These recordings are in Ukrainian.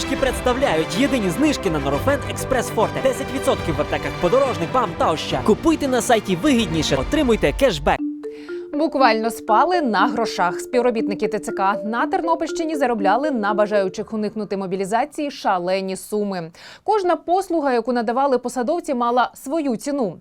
знижки представляють єдині знижки на Норофен Експрес Форте. 10% в аптеках подорожник, вам та оща. Купуйте на сайті вигідніше, отримуйте кешбек. Буквально спали на грошах. Співробітники ТЦК на Тернопільщині заробляли на бажаючих уникнути мобілізації шалені суми. Кожна послуга, яку надавали посадовці, мала свою ціну.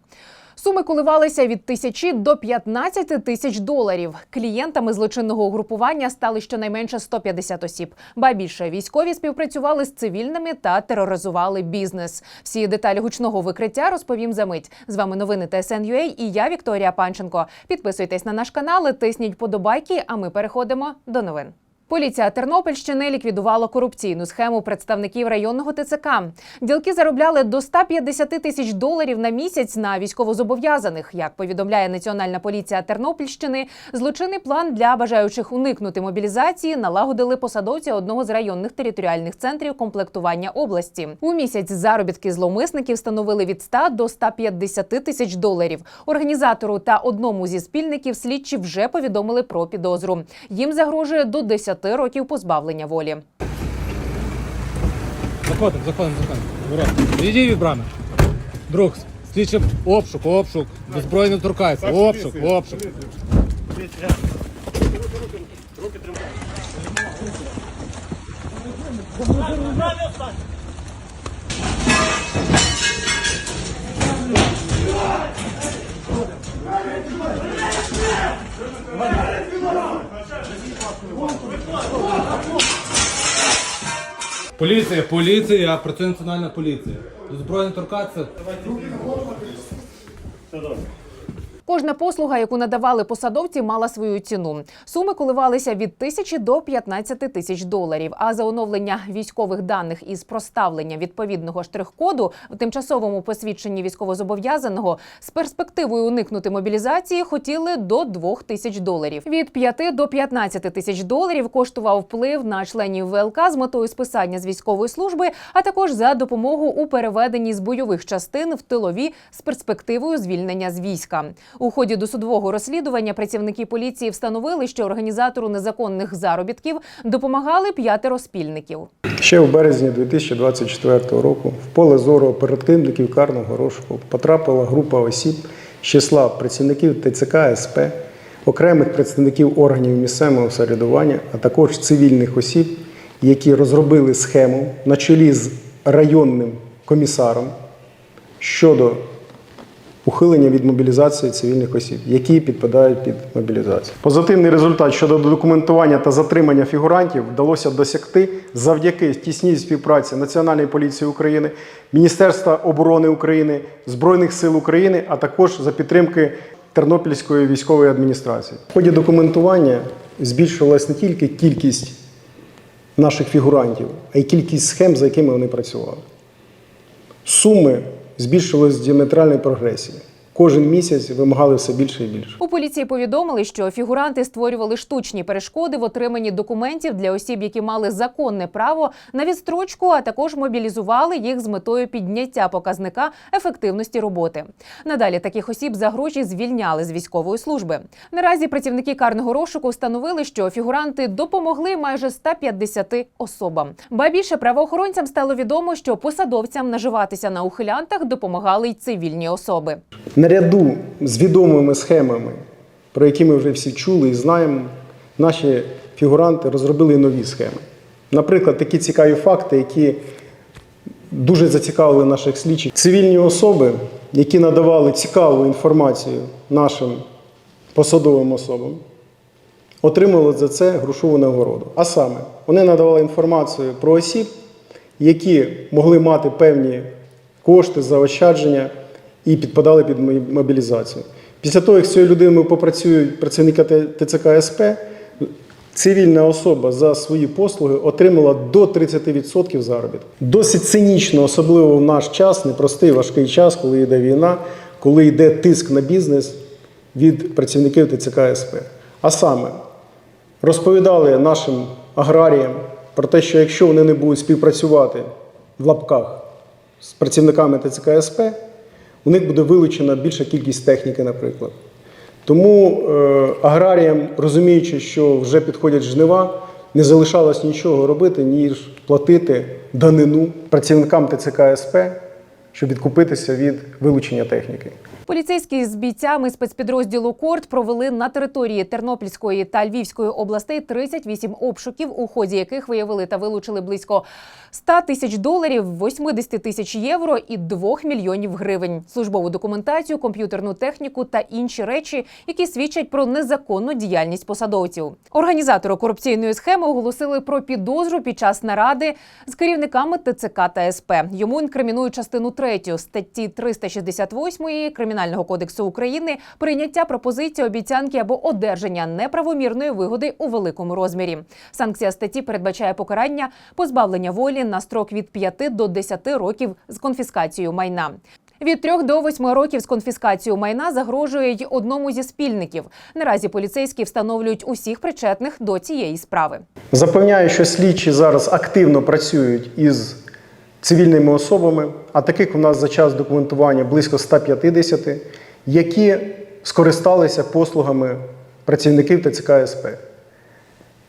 Суми коливалися від тисячі до 15 тисяч доларів. Клієнтами злочинного угрупування стали щонайменше 150 осіб. Ба більше військові співпрацювали з цивільними та тероризували бізнес. Всі деталі гучного викриття розповім за мить. З вами новини ТСН.UA і я Вікторія Панченко. Підписуйтесь на наш канал, тисніть подобайки. А ми переходимо до новин. Поліція Тернопільщини ліквідувала корупційну схему представників районного ТЦК. Ділки заробляли до 150 тисяч доларів на місяць на військовозобов'язаних. Як повідомляє Національна поліція Тернопільщини, злочинний план для бажаючих уникнути мобілізації налагодили посадовці одного з районних територіальних центрів комплектування області. У місяць заробітки зловмисників становили від 100 до 150 тисяч доларів. Організатору та одному зі спільників слідчі вже повідомили про підозру. Їм загрожує до 10 років позбавлення волі. Заходимо, заходимо, заходимо. Відійдіть від брами. Друг, слідчим обшук, обшук. Не торкається. Обшук, обшук. Поліція, поліція, працює національна поліція. До зброї не торкатися. Кожна послуга, яку надавали посадовці, мала свою ціну. Суми коливалися від тисячі до 15 тисяч доларів. А за оновлення військових даних із проставлення відповідного штрих-коду в тимчасовому посвідченні військовозобов'язаного з перспективою уникнути мобілізації хотіли до 2 тисяч доларів. Від 5 до 15 тисяч доларів коштував вплив на членів ВЛК з метою списання з військової служби, а також за допомогу у переведенні з бойових частин в тилові з перспективою звільнення з війська. У ході досудового розслідування працівники поліції встановили, що організатору незаконних заробітків допомагали п'ятеро спільників. Ще в березні 2024 року в поле зору оперативників карного розшуку потрапила група осіб з числа працівників ТЦК СП, окремих представників органів місцевого самоврядування, а також цивільних осіб, які розробили схему на чолі з районним комісаром щодо ухилення від мобілізації цивільних осіб, які підпадають під мобілізацію. Позитивний результат щодо документування та затримання фігурантів вдалося досягти завдяки тісній співпраці Національної поліції України, Міністерства оборони України, Збройних сил України, а також за підтримки Тернопільської військової адміністрації. В ході документування збільшувалась не тільки кількість наших фігурантів, а й кількість схем, за якими вони працювали. Суми збільшувалися в діаметральній прогресії. Кожен місяць вимагали все більше і більше. У поліції повідомили, що фігуранти створювали штучні перешкоди в отриманні документів для осіб, які мали законне право на відстрочку, а також мобілізували їх з метою підняття показника ефективності роботи. Надалі таких осіб за гроші звільняли з військової служби. Наразі працівники карного розшуку встановили, що фігуранти допомогли майже 150 особам. Ба більше правоохоронцям стало відомо, що посадовцям наживатися на ухилянтах допомагали й цивільні особи. Наряду з відомими схемами, про які ми вже всі чули і знаємо, наші фігуранти розробили нові схеми. Наприклад, такі цікаві факти, які дуже зацікавили наших слідчих. Цивільні особи, які надавали цікаву інформацію нашим посадовим особам, отримали за це грошову нагороду. А саме, вони надавали інформацію про осіб, які могли мати певні кошти, заощадження і підпадали під мобілізацію. Після того, як з цією людиною попрацюють працівники Т- ТЦК СП, цивільна особа за свої послуги отримала до 30% заробітку. Досить цинічно, особливо в наш час, непростий важкий час, коли йде війна, коли йде тиск на бізнес від працівників ТЦК СП. А саме, розповідали нашим аграріям про те, що якщо вони не будуть співпрацювати в лапках з працівниками ТЦК СП, у них буде вилучена більша кількість техніки, наприклад. Тому е, аграріям, розуміючи, що вже підходять жнива, не залишалось нічого робити, ніж платити данину працівникам ТЦК СП, щоб відкупитися від вилучення техніки. Поліцейські з бійцями спецпідрозділу Корт провели на території Тернопільської та Львівської областей 38 обшуків, у ході яких виявили та вилучили близько 100 тисяч доларів, 80 тисяч євро і 2 мільйонів гривень, службову документацію, комп'ютерну техніку та інші речі, які свідчать про незаконну діяльність посадовців. Організатори корупційної схеми оголосили про підозру під час наради з керівниками ТЦК та СП. Йому інкримінують частину 3 статті 368 Кримінального кодексу України прийняття пропозиції, обіцянки або одержання неправомірної вигоди у великому розмірі. Санкція статті передбачає покарання позбавлення волі на строк від 5 до 10 років з конфіскацією майна. Від 3 до 8 років з конфіскацією майна загрожує й одному зі спільників. Наразі поліцейські встановлюють усіх причетних до цієї справи. Запевняю, що слідчі зараз активно працюють із цивільними особами, а таких у нас за час документування близько 150, які скористалися послугами працівників ТЦК СП.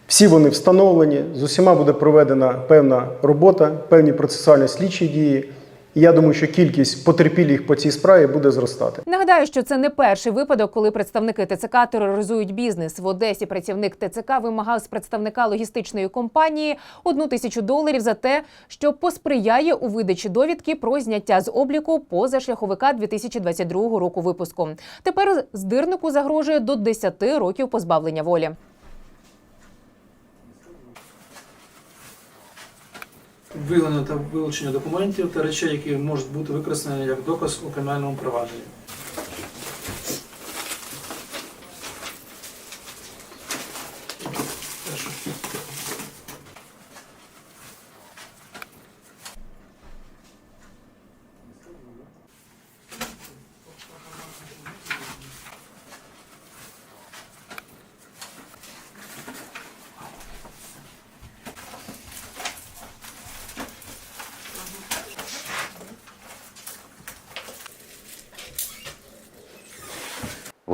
Всі вони встановлені, з усіма буде проведена певна робота, певні процесуально слідчі дії. Я думаю, що кількість потерпілих по цій справі буде зростати. Нагадаю, що це не перший випадок, коли представники ТЦК тероризують бізнес. В Одесі працівник ТЦК вимагав з представника логістичної компанії одну тисячу доларів за те, що посприяє у видачі довідки про зняття з обліку позашляховика 2022 року випуску. Тепер здирнику загрожує до 10 років позбавлення волі. Виявлення та вилучення документів та речей, які можуть бути використані як доказ у кримінальному провадженні.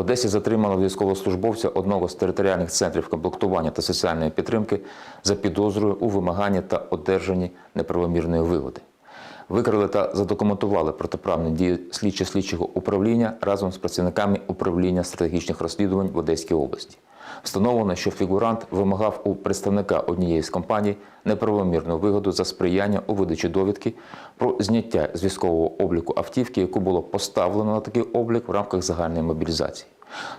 Одесі затримали військовослужбовця одного з територіальних центрів комплектування та соціальної підтримки за підозрою у вимаганні та одержанні неправомірної вигоди. Викрили та задокументували протиправні дії слідчі слідчого управління разом з працівниками управління стратегічних розслідувань в Одеській області. Встановлено, що фігурант вимагав у представника однієї з компаній неправомірну вигоду за сприяння у видачі довідки про зняття з військового обліку автівки, яку було поставлено на такий облік в рамках загальної мобілізації.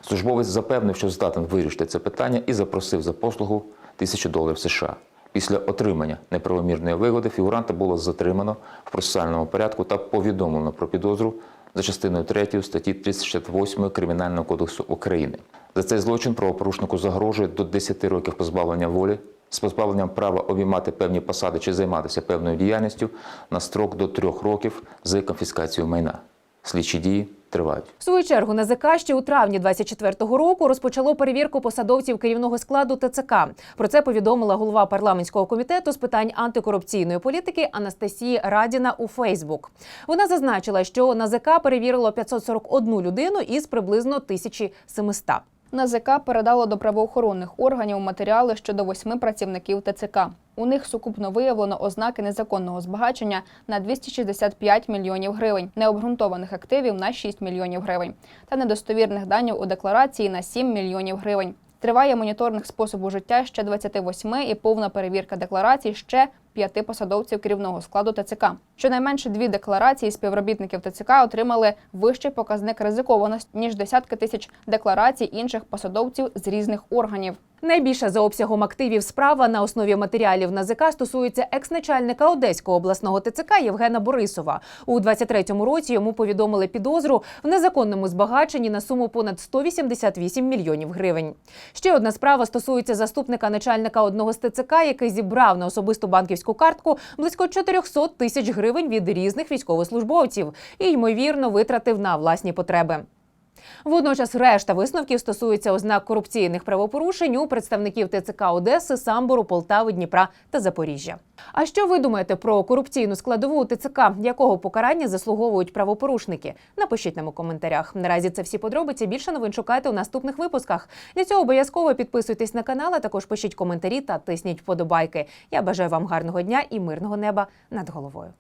Службовець запевнив, що здатен вирішити це питання і запросив за послугу тисячу доларів США. Після отримання неправомірної вигоди фігуранта було затримано в процесуальному порядку та повідомлено про підозру за частиною 3 статті 368 Кримінального кодексу України. За цей злочин правопорушнику загрожує до 10 років позбавлення волі з позбавленням права обіймати певні посади чи займатися певною діяльністю на строк до 3 років з конфіскацією майна. Слідчі дії тривають. В свою чергу НАЗК ще у травні 24-го року розпочало перевірку посадовців керівного складу ТЦК. Про це повідомила голова парламентського комітету з питань антикорупційної політики Анастасія Радіна у Фейсбук. Вона зазначила, що НАЗК перевірило 541 людину із приблизно 1700. НАЗК передало до правоохоронних органів матеріали щодо восьми працівників ТЦК. У них сукупно виявлено ознаки незаконного збагачення на 265 мільйонів гривень, необґрунтованих активів на 6 мільйонів гривень та недостовірних даних у декларації на 7 мільйонів гривень. Триває моніторинг способу життя ще 28 і повна перевірка декларацій ще п'яти посадовців керівного складу ТЦК. Щонайменше дві декларації співробітників ТЦК отримали вищий показник ризикованості ніж десятки тисяч декларацій інших посадовців з різних органів. Найбільша за обсягом активів справа на основі матеріалів НАЗК стосується екс-начальника Одеського обласного ТЦК Євгена Борисова. У 23-му році йому повідомили підозру в незаконному збагаченні на суму понад 188 мільйонів гривень. Ще одна справа стосується заступника начальника одного з ТЦК, який зібрав на особисту банківську картку близько 400 тисяч гривень від різних військовослужбовців і ймовірно витратив на власні потреби. Водночас решта висновків стосується ознак корупційних правопорушень у представників ТЦК Одеси, Самбору, Полтави, Дніпра та Запоріжжя. А що ви думаєте про корупційну складову ТЦК? Якого покарання заслуговують правопорушники? Напишіть нам у коментарях. Наразі це всі подробиці. Більше новин шукайте у наступних випусках. Для цього обов'язково підписуйтесь на канал, а також пишіть коментарі та тисніть вподобайки. Я бажаю вам гарного дня і мирного неба над головою.